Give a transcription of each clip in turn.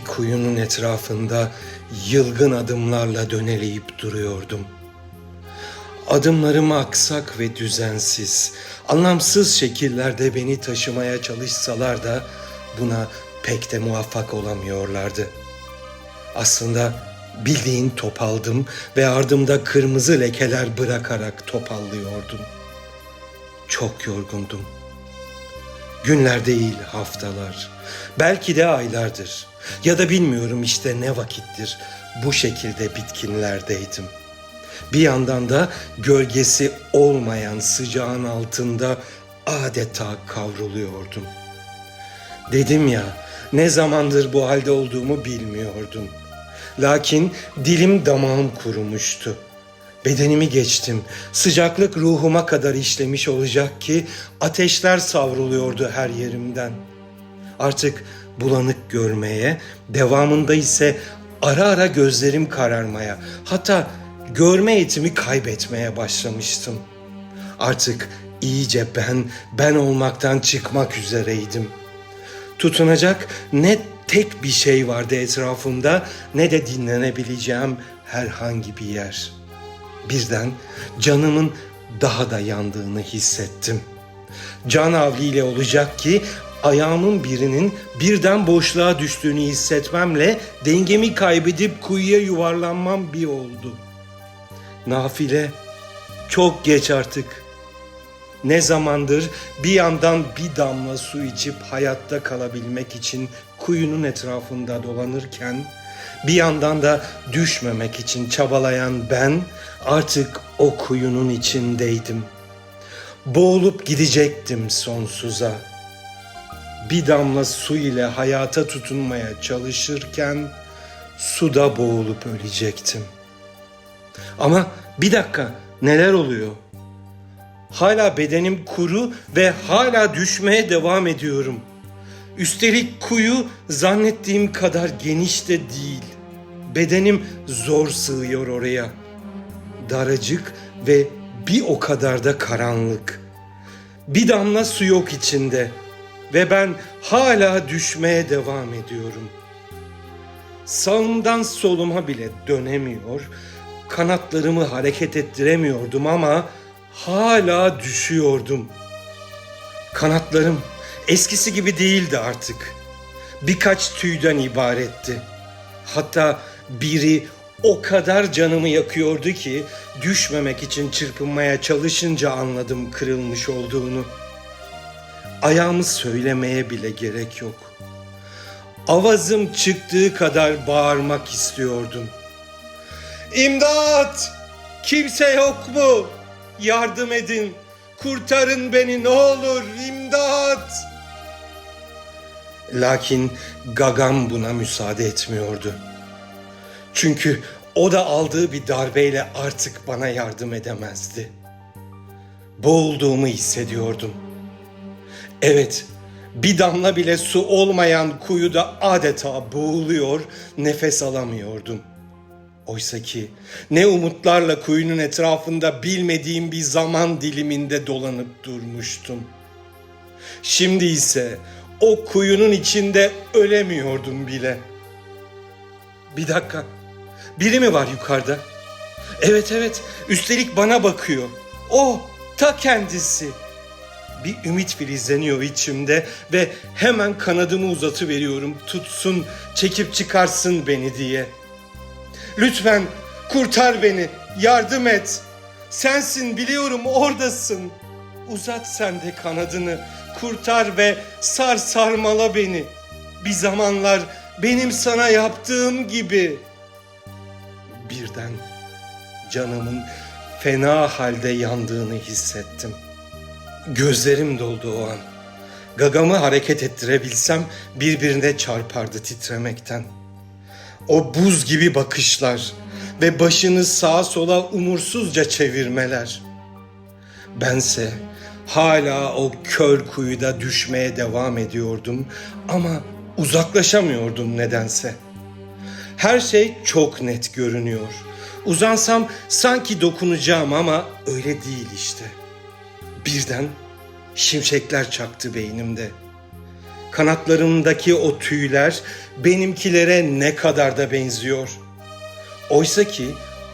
bir kuyunun etrafında yılgın adımlarla döneleyip duruyordum. Adımlarım aksak ve düzensiz, anlamsız şekillerde beni taşımaya çalışsalar da buna pek de muvaffak olamıyorlardı. Aslında bildiğin topaldım ve ardımda kırmızı lekeler bırakarak topallıyordum. Çok yorgundum. Günler değil haftalar, belki de aylardır ya da bilmiyorum işte ne vakittir bu şekilde bitkinlerdeydim. Bir yandan da gölgesi olmayan sıcağın altında adeta kavruluyordum. Dedim ya, ne zamandır bu halde olduğumu bilmiyordum. Lakin dilim damağım kurumuştu. Bedenimi geçtim. Sıcaklık ruhuma kadar işlemiş olacak ki ateşler savruluyordu her yerimden. Artık bulanık görmeye, devamında ise ara ara gözlerim kararmaya, hatta görme yetimi kaybetmeye başlamıştım. Artık iyice ben, ben olmaktan çıkmak üzereydim. Tutunacak ne tek bir şey vardı etrafımda ne de dinlenebileceğim herhangi bir yer. Birden canımın daha da yandığını hissettim. Can havliyle olacak ki ayağımın birinin birden boşluğa düştüğünü hissetmemle dengemi kaybedip kuyuya yuvarlanmam bir oldu. Nafile çok geç artık. Ne zamandır bir yandan bir damla su içip hayatta kalabilmek için kuyunun etrafında dolanırken bir yandan da düşmemek için çabalayan ben artık o kuyunun içindeydim. Boğulup gidecektim sonsuza. Bir damla su ile hayata tutunmaya çalışırken suda boğulup ölecektim. Ama bir dakika neler oluyor? Hala bedenim kuru ve hala düşmeye devam ediyorum. Üstelik kuyu zannettiğim kadar geniş de değil. Bedenim zor sığıyor oraya. Daracık ve bir o kadar da karanlık. Bir damla su yok içinde ve ben hala düşmeye devam ediyorum. Sağımdan soluma bile dönemiyor, kanatlarımı hareket ettiremiyordum ama hala düşüyordum. Kanatlarım eskisi gibi değildi artık. Birkaç tüyden ibaretti. Hatta biri o kadar canımı yakıyordu ki düşmemek için çırpınmaya çalışınca anladım kırılmış olduğunu. Ayağımı söylemeye bile gerek yok. Avazım çıktığı kadar bağırmak istiyordum. İmdat! Kimse yok mu? Yardım edin. Kurtarın beni ne olur. İmdat! Lakin gagam buna müsaade etmiyordu. Çünkü o da aldığı bir darbeyle artık bana yardım edemezdi. Boğulduğumu hissediyordum. Evet, bir damla bile su olmayan kuyuda adeta boğuluyor, nefes alamıyordum. Oysa ki ne umutlarla kuyunun etrafında bilmediğim bir zaman diliminde dolanıp durmuştum. Şimdi ise o kuyunun içinde ölemiyordum bile. Bir dakika. Biri mi var yukarıda? Evet evet. Üstelik bana bakıyor. O ta kendisi. Bir ümit filizleniyor içimde ve hemen kanadımı uzatı veriyorum. Tutsun, çekip çıkarsın beni diye. Lütfen kurtar beni, yardım et. Sensin biliyorum oradasın. Uzat sen de kanadını, kurtar ve sar sarmala beni. Bir zamanlar benim sana yaptığım gibi. Birden canımın fena halde yandığını hissettim. Gözlerim doldu o an. Gagamı hareket ettirebilsem birbirine çarpardı titremekten. O buz gibi bakışlar ve başını sağa sola umursuzca çevirmeler. Bense hala o kör kuyuda düşmeye devam ediyordum ama uzaklaşamıyordum nedense. Her şey çok net görünüyor. Uzansam sanki dokunacağım ama öyle değil işte. Birden şimşekler çaktı beynimde. Kanatlarımdaki o tüyler benimkilere ne kadar da benziyor. Oysa ki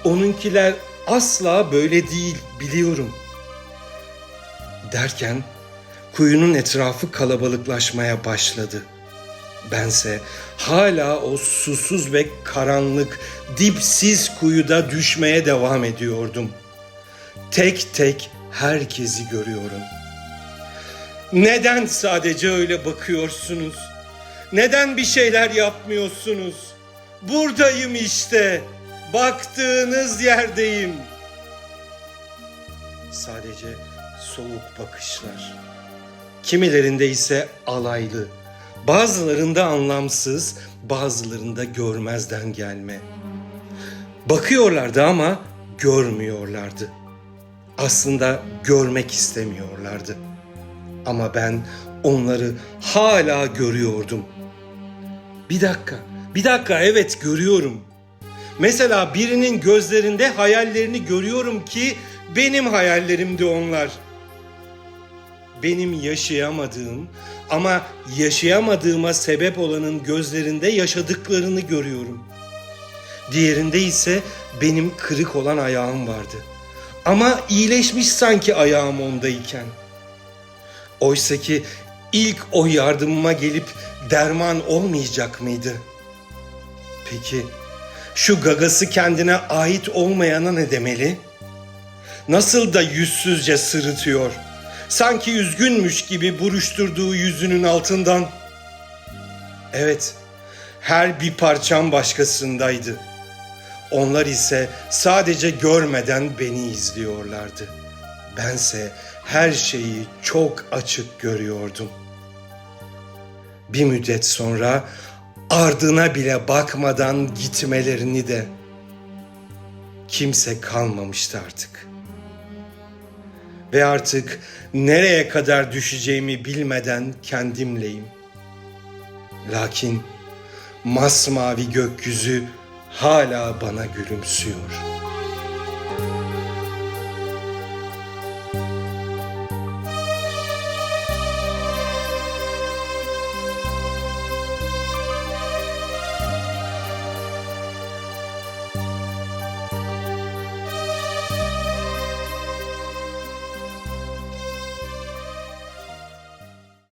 onunkiler asla böyle değil biliyorum. Derken kuyunun etrafı kalabalıklaşmaya başladı. Bense hala o susuz ve karanlık, dipsiz kuyuda düşmeye devam ediyordum. Tek tek herkesi görüyorum. Neden sadece öyle bakıyorsunuz? Neden bir şeyler yapmıyorsunuz? Buradayım işte. Baktığınız yerdeyim. Sadece soğuk bakışlar. Kimilerinde ise alaylı. Bazılarında anlamsız, bazılarında görmezden gelme. Bakıyorlardı ama görmüyorlardı. Aslında görmek istemiyorlardı. Ama ben onları hala görüyordum. Bir dakika, bir dakika evet görüyorum. Mesela birinin gözlerinde hayallerini görüyorum ki benim hayallerimdi onlar. Benim yaşayamadığım ama yaşayamadığıma sebep olanın gözlerinde yaşadıklarını görüyorum. Diğerinde ise benim kırık olan ayağım vardı. Ama iyileşmiş sanki ayağım ondayken. Oysa ki ilk o yardımıma gelip derman olmayacak mıydı? Peki şu gagası kendine ait olmayana ne demeli? Nasıl da yüzsüzce sırıtıyor. Sanki üzgünmüş gibi buruşturduğu yüzünün altından. Evet, her bir parçam başkasındaydı. Onlar ise sadece görmeden beni izliyorlardı. Bense her şeyi çok açık görüyordum. Bir müddet sonra ardına bile bakmadan gitmelerini de kimse kalmamıştı artık. Ve artık nereye kadar düşeceğimi bilmeden kendimleyim. Lakin masmavi gökyüzü hala bana gülümsüyor.''